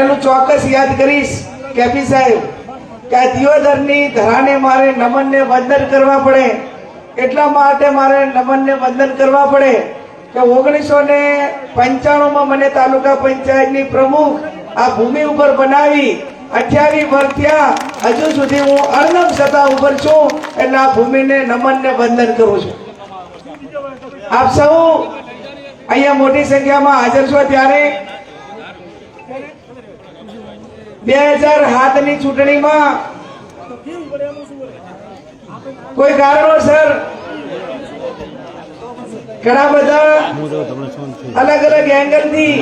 એનું ચોક્કસ યાદ કરીશ, કેપી સાહેબ, કે આ દિયોદરની ધરાને મારે નમનને વંદન કરવા પડે. એટલા માટે મારે નમનને વંદન કરવા પડે કે ઓગણીસો ને પંચાણુંમાં મને તાલુકા પંચાયતની પ્રમુખ આ ભૂમિ ઉપર બનાવી. અઠ્યાવીસ વર્ષ થયા, હજુ સુધી હું અર્ણમ સત્તા ઉપર છું, એટલે આ ભૂમિને નમનને વંદન કરું છું. આપ સૌ અહીંયા મોટી સંખ્યામાં હાજર છો ત્યારે બે હજાર સાતની ચૂંટણીમાં કોઈ કારણોસર ઘણા બધા અલગ અલગ એંગલથી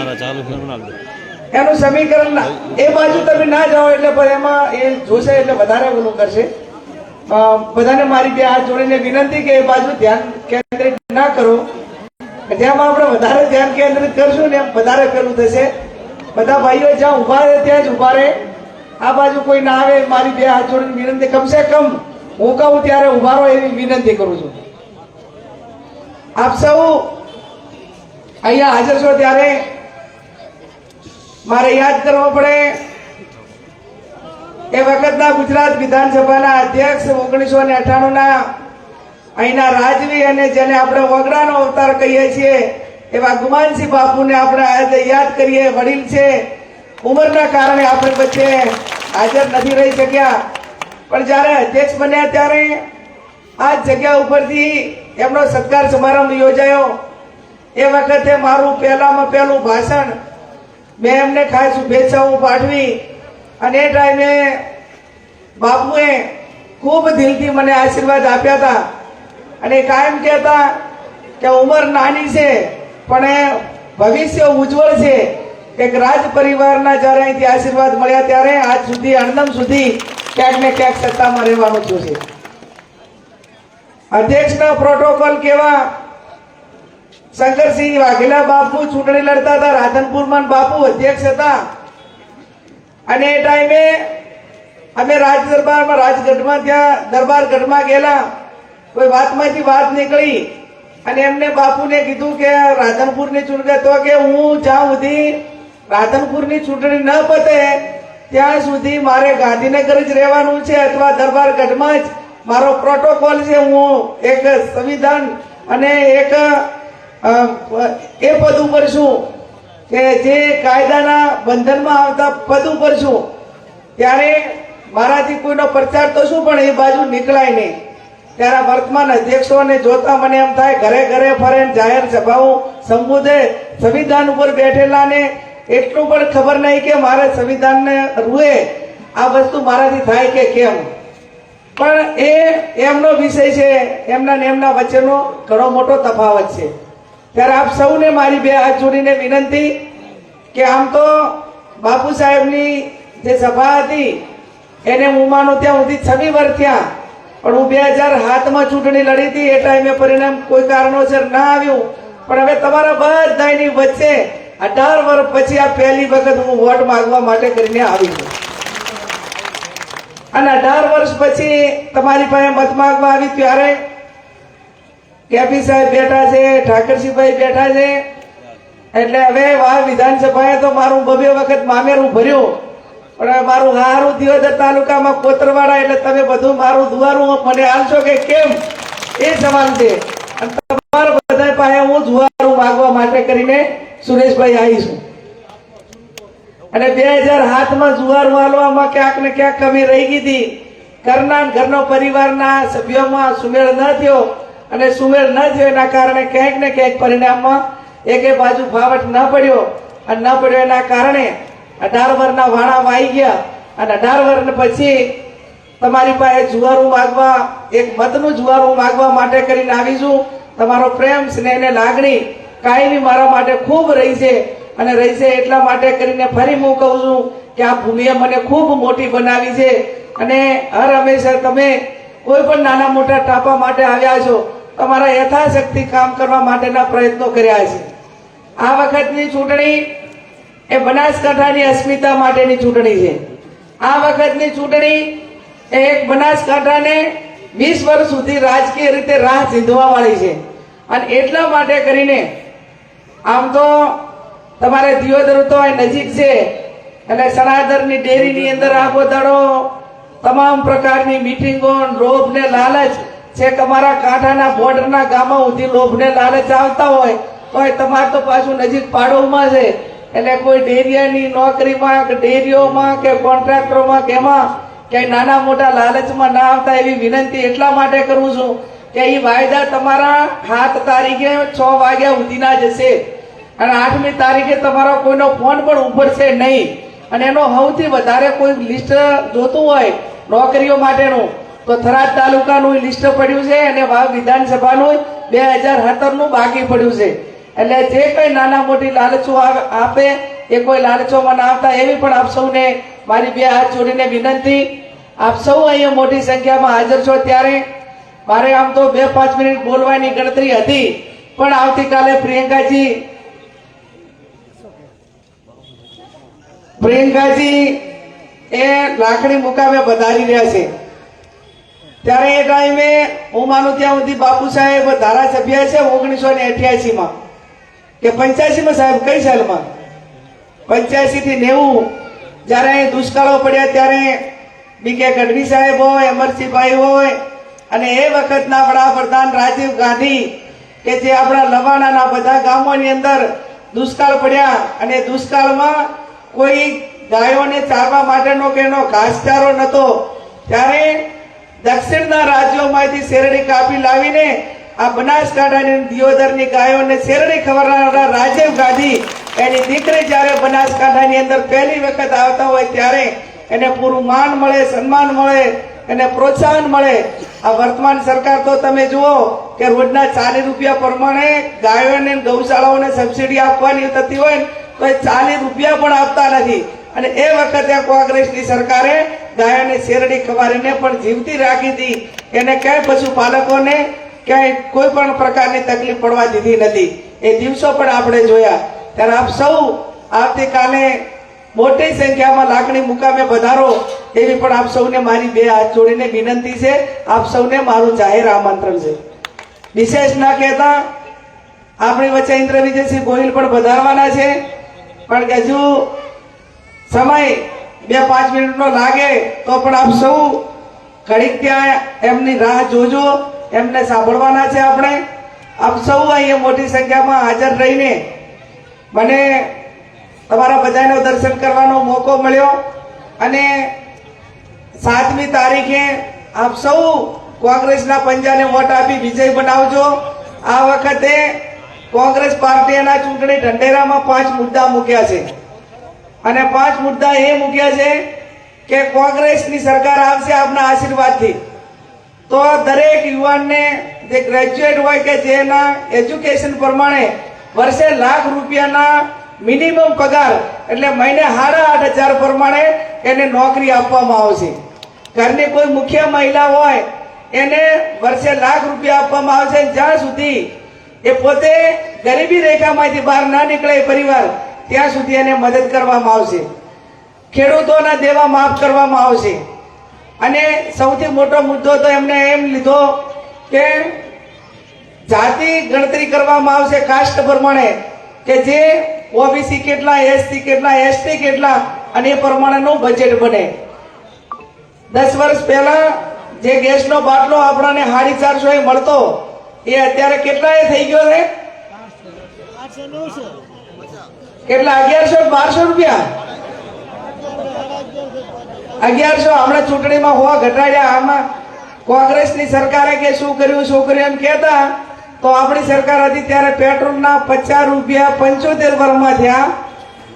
એનું સમીકરણ એ બાજુ તમે ના જાઓ એટલે એમાં એ જોશે એટલે વધારે ઓલું કરશે. બધાને મારી બે હાથ જોડીને વિનંતી કે એ બાજુ ધ્યાન કેન્દ્રિત ના કરો. જેમાં આપણે વધારે ધ્યાન કેન્દ્રિત કરશું ને એમ વધારે પેલું થશે. બધા ભાઈઓ જ્યાં ઊભા રહે ત્યાં જ ઊભા રહે. આ બાજુ કોઈ ના આવે, મારી બે હાથ જોડીને વિનંતી, કમસે કમ હું કહું ત્યારે ઊભા રહો એવી વિનંતી કરું છું. આપ સૌ અહીંયા હાજર છો ત્યારે મારે યાદ કરવો પડે એ વખતના ગુજરાત વિધાનસભાના અધ્યક્ષ ઓગણીસો ને અઠાણું ના અહીંના રાજવી અને જેને આપણે વગડાનો અવતાર કહીએ છીએ એવા ગુમાનસિંહ બાપુને આપણે આજે યાદ કરીએ, વડીલ છે. ઉંમરના કારણે આપણે વચ્ચે હાજર નથી રહી શક્યા. પણ જ્યારે અધ્યક્ષ બન્યા ત્યારે આ જગ્યા ઉપરથી એમનો સત્કાર સમારંભ યોજાયો. એ વખતે મારું પહેલામાં પહેલું ભાષણ મેં એમને ખાસ શુભેચ્છાઓ પાઠવી. અને એ ટાઈમે બાપુએ ખૂબ દિલથી મને આશીર્વાદ આપ્યા હતા. અને કાયમ કહેતા કે ઉંમર નાની છે. પણ ભવિષ્ય ઉજ્જવળ છે. કે રાજ પરિવારના જ્યારે અહીંથી આશીર્વાદ મળ્યા ત્યારે આજ સુધી અણદમ સુધી ક્યાંક ને ક્યાંક સત્તામાં રહેવાનું થયું છે. અધ્યક્ષના પ્રોટોકોલ કેવા? શંકરસિંહ વાઘેલા બાપુ ચૂંટણી લડતા હતા, રાધનપુરમાં બાપુ અધ્યક્ષ હતા. અને એ ટાઈમે અમે રાજ દરબારમાં, રાજગઢમાં ત્યાં દરબાર ગઢમાં ગયેલા. કોઈ વાતમાંથી વાત નીકળી. અને એમને બાપુને કીધું કે રાધનપુરની ચૂંટણી તો કે હું જ્યાં સુધી રાધનપુરની ચૂંટણી ન પતે, ત્યાં સુધી મારે ગાંધીનગર જ રહેવાનું છે અથવા દરબારગઢમાં જ. મારો પ્રોટોકોલ છે, હું એક સંવિધાન અને એક એ પદ ઉપર છું કે જે કાયદાના બંધનમાં આવતા પદ ઉપર છું. ત્યારે મારાથી કોઈનો પ્રચાર તો શું પણ એ બાજુ નીકળાય નહીં. ત્યારે વર્તમાન અધ્યક્ષોને જોતા મને એમ થાય, ઘરે ઘરે ફરે જાહેર સભાઓ સંબોધે, સંવિધાન ઉપર બેઠેલાને એટલું પણ ખબર નહીં કે મારે સંવિધાનને રૂએ. આ વસ્તુ મારાથી થાય કે કેમ? પણ એ એમનો વિષય છે, એમના ને એમના વચ્ચેનો ઘણો મોટો તફાવત છે. ત્યારે આપ સૌને મારી બે હાથ જોડીને વિનંતી કે આમ તો બાપુ સાહેબની જે સભા હતી, એને હું માનું ત્યાં સુધી છબી વર્ષ પણ હું બે હજાર સાતમાં ચૂંટણી લડી હતી, એ ટાઈમે પરિણામ કોઈ કારણોસર ના આવ્યું. પણ હવે તમારા બધાની વચ્ચે અઢાર વર્ષ પછી આ પહેલી વખત હું વોટ માંગવા માટે કરીને આવી છું. અને અઢાર વર્ષ પછી તમારી પાસે મત માંગવા આવી ત્યારે કેપી સાહેબ બેઠા છે, ઠાકરસિંહભાઈ બેઠા છે. એટલે હવે વાવ વિધાનસભાએ તો મારું બબે વખત મામેરું ભર્યું. પણ મારું હારું દિયોદર તાલુકામાં કોતરવાડા એટલે તમે બધું મારું દુવારું મને હાલશો કે કેમ? એ સમાન છે. તમારા બધા પાસે હું જુવારું માગવા માટે કરીને સુરેશભાઈ આવીશું અને બે હજાર હાથમાં જુવાર વાલવામાં ક્યાંક ને ક્યાંક કમી રહી ગઈ હતી. ઘરના ઘરનો પરિવારના સભ્યોમાં સુમેળ ન થયો. અને સુમેળ ન થયો એના કારણે ક્યાંક ને ક્યાંક પરિણામમાં એકે બાજુ ફાવટ ન પડ્યો. અને ન પડ્યો એના કારણે અઢાર વરના વાણા વાઈ ગયા અને અઢાર વર્ષ પછી તમારી પાસે જુવારું માગવા એક મતનું જુવારું માગવા માટે કરીને આવીશું તમારો પ્રેમ, સ્નેહ ને લાગણી કાયમી મારા માટે ખૂબ રહી છે અને રહી છે એટલા માટે કરીને ફરી હું કહું છું કે આ ભૂમિએ મને ખૂબ મોટી બનાવી છે. અને હર હંમેશા તમે કોઈ પણ નાના મોટા ટાપા માટે આવ્યા છો, તમારા યથાશક્તિ કામ કરવા માટેના પ્રયત્નો કર્યા છે. આ વખતની ચૂંટણી એ બનાસકાંઠાની અસ્મિતા માટેની ચૂંટણી છે. આ વખતની ચૂંટણી એક બનાસકાંઠાને વીસ વર્ષ સુધી રાજકીય રીતે રાહ સીધવા વાળી છે. અને એટલા માટે કરીને આમ તો તમારે દિયોદર તો નજીક છે. એટલે સનાતનની ડેરીની અંદર આખો દાડો તમામ પ્રકારની મિટિંગો લોભ ને લાલચ છે તમારા કાંઠાના બોર્ડરના ગામો સુધી લોભ ને લાલચ આવતા હોય, તો તમારે તો પાછું નજીક પાડોમાં છે. એટલે કોઈ ડેરિયાની નોકરીમાં કે ડેરીઓમાં કે કોન્ટ્રાક્ટરોમાં કે એમાં ક્યાંય નાના મોટા લાલચમાં ના આવતા એવી વિનંતી એટલા માટે કરું છું કે એ વાયદા તમારા સાત તારીખે છ વાગ્યા સુધીના જશે અને આઠમી તારીખે તમારો કોઈનો ફોન પણ ઉભરશે નહીં. અને એનો સૌથી વધારે કોઈ લિસ્ટ જોતું હોય નોકરીઓ માટેનું, તો થરાદ તાલુકાનું લિસ્ટ પડ્યું છે અને વાવ વિધાનસભાનું બે હજાર સત્તરનું બાકી પડ્યું છે. એટલે જે કઈ નાના મોટી લાલચો આપે, એ કોઈ લાલચોમાં ના આવતા, એવી પણ આપ સૌને મારી બે હાથ જોડીને વિનંતી. આપ સૌ અહીંયા મોટી સંખ્યામાં હાજર છો ત્યારે. મારે આમ તો બે પાંચ મિનિટ બોલવાની ગણતરી હતી, પણ આવતીકાલે પ્રિયંકાજી પ્રિયંકાજી એ લાકડી મુકામે વધારી રહ્યા છે. ત્યારે એ ટાઈમે હું માનું ત્યાં સુધી બાપુ સાહેબ ધારાસભ્ય છે ઓગણીસો ને અઠ્યાસી માં કે પંચ્યાસી માં સાહેબ, કઈ સાલમાં? પંચ્યાસી થી નેવું. જ્યારે અહીં દુષ્કાળો પડ્યા ત્યારે બીકે ગઢવી સાહેબ હોય, અમરસિંહભાઈ હોય, અને એ વખતના વડાપ્રધાન રાજીવ ગાંધી કે જે આપણા લવાણાના બધા ગામોની અંદર દુષ્કાળ પડ્યા અને દુષ્કાળમાં કોઈ ગાયોને ચારવા માટેનો કે એનો ઘાસચારો નહોતો, ત્યારે દક્ષિણના રાજ્યોમાંથી શેરડી કાપી લાવીને આ બનાસકાંઠાની દિયોદરની ગાયોને શેરડી ખવડાવનારા રાજીવ ગાંધી એની દીકરી જ્યારે બનાસકાંઠાની અંદર પહેલી વખત આવતા હોય ત્યારે એને પૂરું માન મળે, સન્માન મળે, એને પ્રોત્સાહન મળે. આ વર્તમાન સરકાર તો તમે જુઓ કે રોજના ચાલીસ રૂપિયા પ્રમાણે ગાયોને ગૌશાળાઓને સબસિડી આપવાની થતી હોય તો એ ચાલીસ રૂપિયા પણ આપતા નથી. અને એ વખતે કોંગ્રેસની સરકારે ગાયોને શેરડી ખવારીને પણ જીવતી રાખી હતી. એને ક્યાંય પશુપાલકોને ક્યાંય કોઈ પણ પ્રકારની તકલીફ પડવા દીધી નથી. એ દિવસો પણ આપણે જોયા. ત્યારે આપ સૌ આવતીકાલે મોટી સંખ્યામાં લાકડી મુકામે વધારો એવી પણ આપ સૌને મારી બે હાથ જોડીને વિનંતી છે. આપ સૌને મારું જાહેર આમંત્રણ છે. વિશેષ ના કહેતા આપણી વચ્ચે ઇન્દ્ર વિજયસિંહ ગોહિલ પણ વધારવાના છે. પણ હજુ સમય બે પાંચ મિનિટનો લાગે તો પણ આપ સૌ ઘડીક ત્યાં એમની રાહ જોજો. એમને સાંભળવાના છે આપણે. આપ સૌ અહીંયા મોટી સંખ્યામાં હાજર રહીને મને તમારા બધાનો દર્શન કરવાનો મોકો મળ્યો અને સાતમી તારીખે આપ સૌ કોંગ્રેસના પંજાને વોટ આપી વિજય બનાવજો. આ વખતે કોંગ્રેસ પાર્ટીના ચૂંટણી ઢંઢેરામાં પાંચ મુદ્દા મૂક્યા છે. અને પાંચ મુદ્દા એ મૂક્યા છે કે કોંગ્રેસની સરકાર આવશે આપના આશીર્વાદથી. તો દરેક યુવાનને જે ગ્રેજ્યુએટ હોય કે જેના એજ્યુકેશન પ્રમાણે વર્ષે લાખ રૂપિયાના મિનિમમ પગાર એટલે મહિને સાડા આઠ હજાર પ્રમાણે એને નોકરી આપવામાં આવશે ઘરની કોઈ મુખ્ય મહિલા હોય, એને વર્ષે લાખ રૂપિયા આપવામાં આવશે જ્યાં સુધી એ પોતે ગરીબી રેખામાંથી બહાર ના નીકળે પરિવાર, ત્યાં સુધી એને મદદ કરવામાં આવશે. ખેડૂતોના દેવા માફ કરવામાં આવશે. અને સૌથી મોટો મુદ્દો તો એમને એમ લીધો કે જાતિ ગણતરી કરવામાં આવશે કાસ્ટ પ્રમાણે કે જે ઓબીસી કેટલા એસસી કેટલા એસટી કેટલા અને એ પ્રમાણેનું બજેટ બને. દસ વર્ષ પહેલા જે ગેસનો બાટલો આપણાને સાડી ચારસો એ મળતો એ અત્યારે કેટલા એ થઈ ગયો છે. કેટલા અગિયારસો બારસો રૂપિયા? અગિયારસો હમણાં ચૂંટણીમાં હોવા ઘટાડ્યા. આમાં કોંગ્રેસની સરકારે કે શું કર્યું શું કર્યું એમ કહેતા, તો આપણી સરકાર હતી ત્યારે પેટ્રોલના પચાસ રૂપિયા પંચોતેર વર્ષમાં થયા.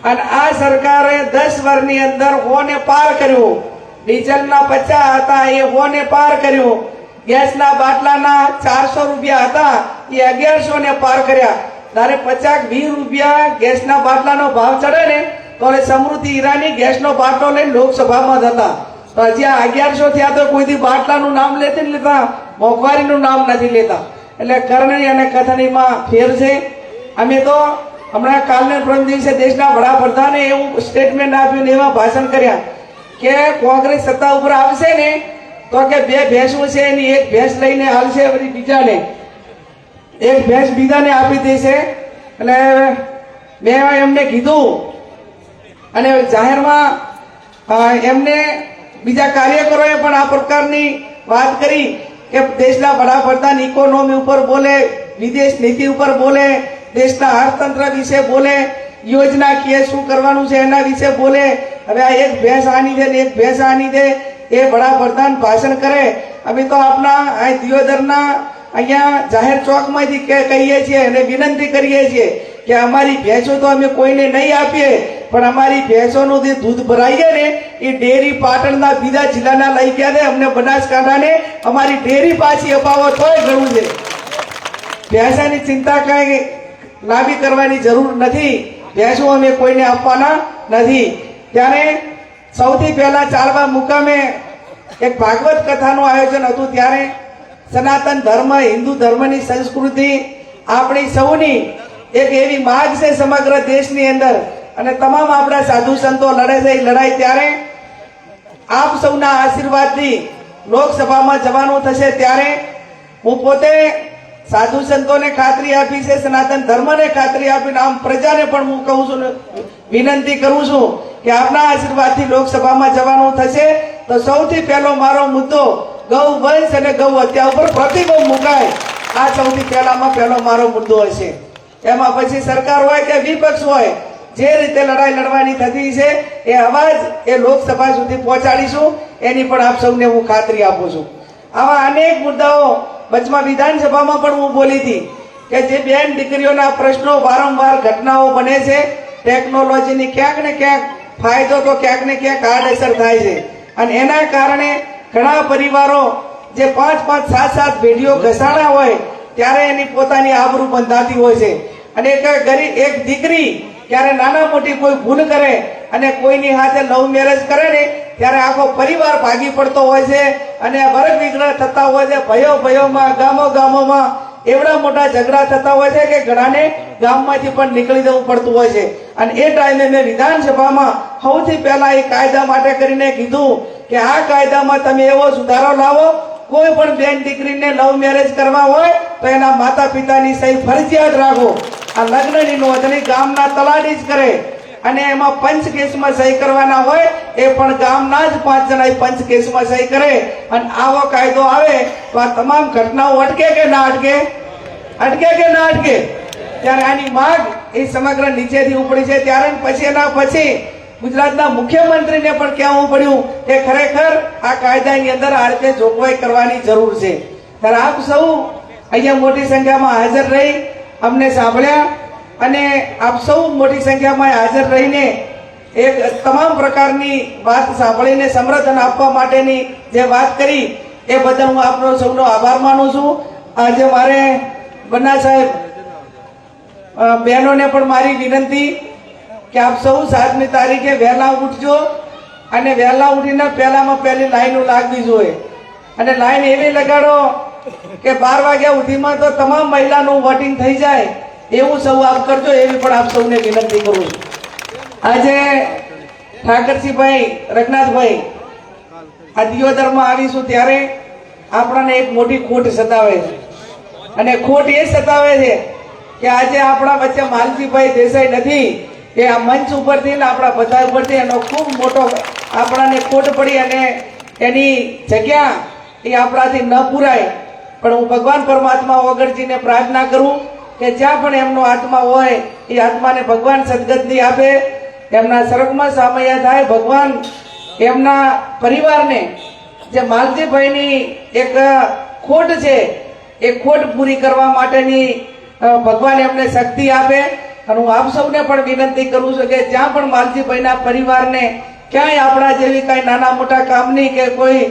અને આ સરકારે દસ વર્ષની અંદર હોને પાર કર્યું. ડીઝલના પચાસ હતા, એ હોને પાર કર્યું. ગેસના બાટલાના ચારસો રૂપિયા હતા, એ અગિયારસો ને પાર કર્યા. તારે પચાસ વીસ રૂપિયા ગેસના બાટલાનો ભાવ ચડે ને તો હવે સમૃદ્ધિ ઈરાની ગેસનો બાટલો લઈને લોકસભામાં જતા તો હજી અગિયારસો થયા તો કોઈથી બાટલાનું નામ લેતી લેતા? મોંઘવારીનું નામ નથી લેતા. એટલે કરણી અને કથનીમાં ફેર છે. અમે તો હમણાં કાલને પ્રથમ દિવસે દેશના વડાપ્રધાને એવું સ્ટેટમેન્ટ આપ્યું ને એવા ભાષણ કર્યા કે કોંગ્રેસ સત્તા ઉપર આવશે ને તો કે બે ભેંસો છે એની એક ભેંસ લઈને હાલશે બધી બીજાને. એક ભેંસ બીજાને આપી દેશે. એટલે મેં એમને કીધું અને જાહેરમાં એમને બીજા કાર્યકરોએ પણ આ પ્રકારની વાત કરી કે દેશના વડાપ્રધાન ઇકોનોમી ઉપર બોલે, વિદેશ નીતિ ઉપર બોલે, દેશના અર્થતંત્ર વિશે બોલે, યોજના કે શું કરવાનું છે એના વિશે બોલે. હવે આ એક ભેંસ આની દે ને એક ભેંસ આની દે, એ વડાપ્રધાન ભાષણ કરે. અમે તો આપણા દિયોદરના અહીંયા જાહેર ચોકમાંથી કહીએ છીએ અને વિનંતી કરીએ છીએ કે અમારી ભેંસો તો અમે કોઈને નહીં આપીએ, પણ અમારી ભેંસોનું જે દૂધ ભરાઈએ ને, એ ડેરી પાટણના બીજા જિલ્લાના લઈ ગયા ને અમને બનાસકાંઠાને. અમારી ડેરી પાછી અપાવો તોય ઘણું છે. ભેંસાની ચિંતા કાંઈ લાંબી કરવાની જરૂર નથી. ભેંસો અમે કોઈને આપવાના નથી. ત્યારે સૌથી પહેલા ચાલવા મુકામે એક ભાગવત કથાનું આયોજન હતું, ત્યારે સનાતન ધર્મ, હિન્દુ ધર્મની સંસ્કૃતિ આપણી સૌની એક એવી માગ છે સમગ્ર દેશની અંદર. અને તમામ આપણા સાધુ સંતો લડે છે લડાઈ ત્યારે આપ સૌના આશીર્વાદથી લોકસભામાં જવાનું થશે ત્યારે હું પોતે સાધુ સંતોને ખાતરી આપી છે, સનાતન ધર્મને ખાતરી આપીને આમ પ્રજાને પણ હું કહું છું વિનંતી કરું છું કે આપના આશીર્વાદથી લોકસભામાં જવાનું થશે. તો સૌથી પહેલો મારો મુદ્દો, ગૌ વંશ અને ગૌ હત્યા ઉપર પ્રતિબંધ મુકાય. આ સૌથી પહેલામાં પહેલો મારો મુદ્દો હશે. એમાં પછી સરકાર હોય કે વિપક્ષ હોય, જે રીતે લડાઈ લડવાની થતી છે, એ અવાજ એ લોકસભા સુધી પહોંચાડીશું. એની પણ આપ સૌને હું ખાતરી આપું છું. આવા અનેક મુદ્દાઓ વચમાં વિધાનસભામાં પણ હું બોલી હતી કે જે બેન દીકરીઓના પ્રશ્નો વારંવાર ઘટનાઓ બને છે, ટેકનોલોજીની ક્યાંક ને ક્યાંક ફાયદો તો ક્યાંક ને ક્યાંક આડઅસર થાય છે. અને એના કારણે ઘણા પરિવારો જે પાંચ પાંચ સાત સાત પેઢીઓ ઘસાણા હોય, ત્યારે એની પોતાની આબરૂ બંધાતી હોય છે. અને એક ગરીબ, એક દીકરી ત્યારે નાના મોટી કોઈ ભૂલ કરે અને કોઈની હાથે લવ મેરેજ કરે ને, ત્યારે આખો પરિવાર ભાગી પડતો હોય છે અને વર્ગ વિગ્રહ થતા હોય છે, ભયો ભયોમાં, ગામો ગામોમાં એવડા મોટા ઝઘડા થતા હોય છે કે ઘણાને ગામમાંથી પણ નીકળી જવું પડતું હોય છે. અને એ ટાઈમે મેં વિધાનસભામાં સૌથી પહેલા એ કાયદા માટે કરીને કીધું કે આ કાયદામાં તમે એવો સુધારો લાવો, કોઈ પણ બેન દીકરીને લવ મેરેજ કરવા હોય, તો એના માતા પિતાની સહી ફરજિયાત રાખો. આ લગ્નની નોંધણી ગામના તલાટી જ કરે. અને એમાં પંચ કેસમાં સહી કરવાના હોય, એ પણ ગામના જ પાંચ જણા પંચ કેસમાં સહી કરે. અને આવો કાયદો આવે, તો આ તમામ ઘટનાઓ અટકે કે ના અટકે? અટકે કે ના અટકે? ત્યારે આની માંગ એ સમગ્ર નીચેથી ઉપડી છે. ત્યારે પછી એના પછી ગુજરાતના મુખ્યમંત્રીને પણ કહેવું પડ્યું કે ખરેખર આ કાયદાની અંદર આ રીતે જોગવાઈ કરવાની જરૂર છે. ત્યારે આપ સૌ અહીંયા મોટી સંખ્યામાં હાજર રહી. અમને સાંભળ્યા અને આપ સૌ મોટી સંખ્યામાં હાજર રહીને એક તમામ પ્રકારની વાત સાંભળીને સમર્થન આપવા માટેની જે વાત કરી, એ બદલ હું આપનો સૌનો આભાર માનું છું. આજે મારે બન્ના સાહેબ બહેનોને પણ મારી વિનંતી કે આપ સૌ સાતમી તારીખે વહેલા ઉઠજો અને વહેલા ઉઠીને પહેલામાં પહેલી લાઈનો લાગવી જોઈએ. અને લાઈન એવી લગાડો કે બાર વાગ્યા સુધીમાં તો તમામ મહિલાનું વોટિંગ થઈ જાય. એવું સૌ આપ કરજો, એવી પણ આપ સૌને વિનંતી કરું છું. આજે ઠાકરસિંહભાઈ, રઘનાથભાઈ, આ દિયોદરમાં આવીશું ત્યારે આપણાને એક મોટી ખોટ સતાવે છે. અને ખોટ એ સતાવે છે કે આજે આપણા વચ્ચે માલતીભાઈ દેસાઈ નથી, એ આ મંચ ઉપરથી ને આપણા બધા ઉપરથી એનો ખૂબ મોટો આપણાને ખોટ પડી અને એની જગ્યા એ આપણાથી ન પૂરાય. પણ હું ભગવાન પરમાત્મા ઓગળજીને પ્રાર્થના કરું કે જ્યાં પણ એમનો આત્મા હોય, એ આત્માને ભગવાન સદગતિ આપે. એમના સ્વર્ગમાં સામયા થાય. ભગવાન એમના પરિવારને, જે માલજીભાઈની એક ખોટ છે, એ ખોટ પૂરી કરવા માટેની ભગવાન એમને શક્તિ આપે. અને હું આપ સૌને પણ વિનંતી કરું છું કે જ્યાં પણ માલજીભાઈના પરિવારને, ક્યાંય આપણા જેવી કાંઈ નાના મોટા કામની કે કોઈ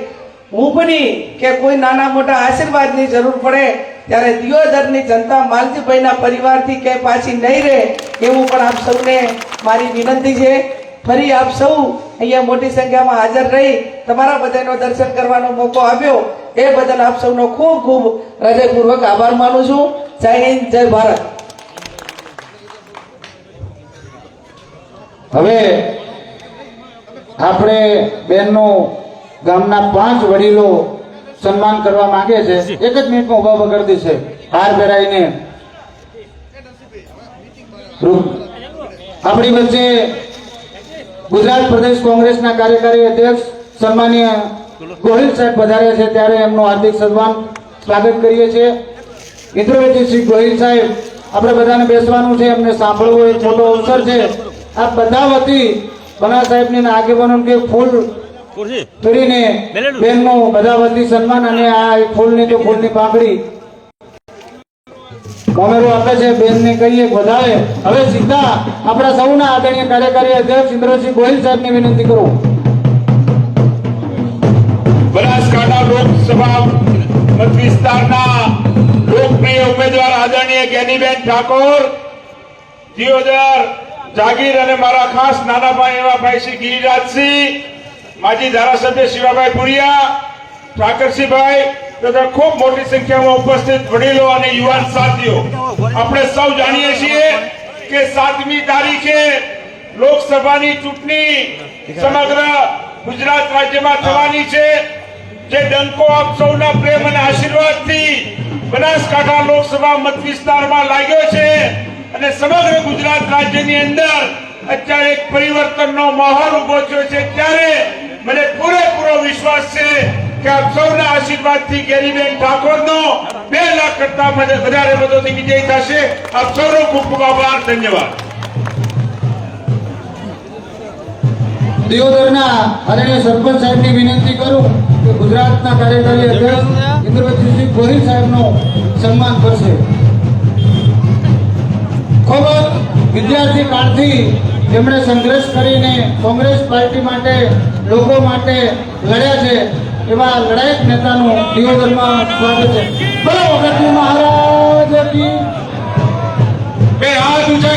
હૂંફની કે કોઈ નાના મોટા આશીર્વાદની જરૂર પડે, ત્યારે દિયોદરની જનતા માલજીભાઈના પરિવારથી કે પાછી નહીં રહે, એવું પણ આપ સૌને મારી વિનંતી છે. ફરી આપ સૌ અહીંયા મોટી સંખ્યામાં હાજર રહી, તમારા બધાનો દર્શન કરવાનો મોકો આપ્યો. એ બદલ આપ સૌનો ખૂબ ખૂબ હૃદયપૂર્વક આભાર માનું છું. જય હિન્દ, જય ભારત. હવે આપણે બેનનું ગામના પાંચ વડીલો સન્માન કરવા માંગે છે. એક જ મિનિટમાં ઊભા ઊભા કરી હાર પહેરાઈને આપણી વચ્ચે ગુજરાત પ્રદેશ કોંગ્રેસના કાર્યકારી અધ્યક્ષ સન્માનીય ગોહિલ સાહેબ પધાર્યા છે. ત્યારે એમનું હાર્દિક સન્માન સ્વાગત કરીએ છીએ. ઇન્દ્રવેજીસિંહ ગોહિલ સાહેબ આપણે બધાને બેસવાનું છે એમને સાંભળવું એક મોટો અવસર છે. આ બધા વતી બના સાહેબની ને આગેવાનો કે ફૂલ કરીને બેનનું બધા વતી સન્માન અને આ ફૂલની તો ફૂલની પાંખડી. મોમેરો આપે છે બેનને કહીએ વધારે હવે સીધા આપણા સૌના આદરણીય કાર્યકારી અધ્યક્ષ ઇન્દ્રસિંહ ગોહિલ સાહેબની વિનંતી કરું. બનાસકાંઠા લોકસભા મત વિસ્તારના લોકપ્રિય ઉમેદવાર આદરણીય જ્ઞાનીબેન ઠાકોર દિયોદર જાગીર અને મારા ખાસ નાના ભાઈ એવા ભાઈ શ્રી ગિરિરાજસિંહ માજી ધારાસભ્ય શિવાભાઈ પુરિયા ઠાકરસિંહભાઈ તથા ખૂબ મોટી સંખ્યામાં ઉપસ્થિત વડીલો અને યુવાન સાથીઓ. આપણે સૌ જાણીએ છીએ કે સાતમી તારીખે લોકસભાની ચૂંટણી સમગ્ર ગુજરાત રાજ્યમાં થવાની છે. જે ડંકો આપ સૌના પ્રેમ અને આશીર્વાદથી બનાસકાંઠા લોકસભા મત વિસ્તારમાં લાગ્યો છે અને સમગ્ર ગુજરાત રાજ્યની અંદર અત્યારે એક પરિવર્તનનો માહોલ ઊભો થયો છે. વિશ્વાસ છે કે આપ સૌના આશીર્વાદથી ગેરીબેન ઠાકોરનો બે લાખ કરતા વધારે મતોથી વિજય થશે. આપ સૌનો ખૂબ ખૂબ આભાર. ધન્યવાદ. દિયોદરના આદરણીય સરપંચ સાહેબની વિનંતી કરું કે ગુજરાતના કાર્યકારી અધ્યક્ષ ઇન્દ્રસિંહ ગોહિલ નો સન્માન કરશે. ખૂબ વિદ્યાર્થી કાળથી જેમણે સંઘર્ષ કરીને કોંગ્રેસ પાર્ટી માટે, લોકો માટે લડ્યા છે, એવા લડાયક નેતાનું દિયોદરમાં સ્વાગત છે. વખતની મહારાજ બે હાથ ઊંચા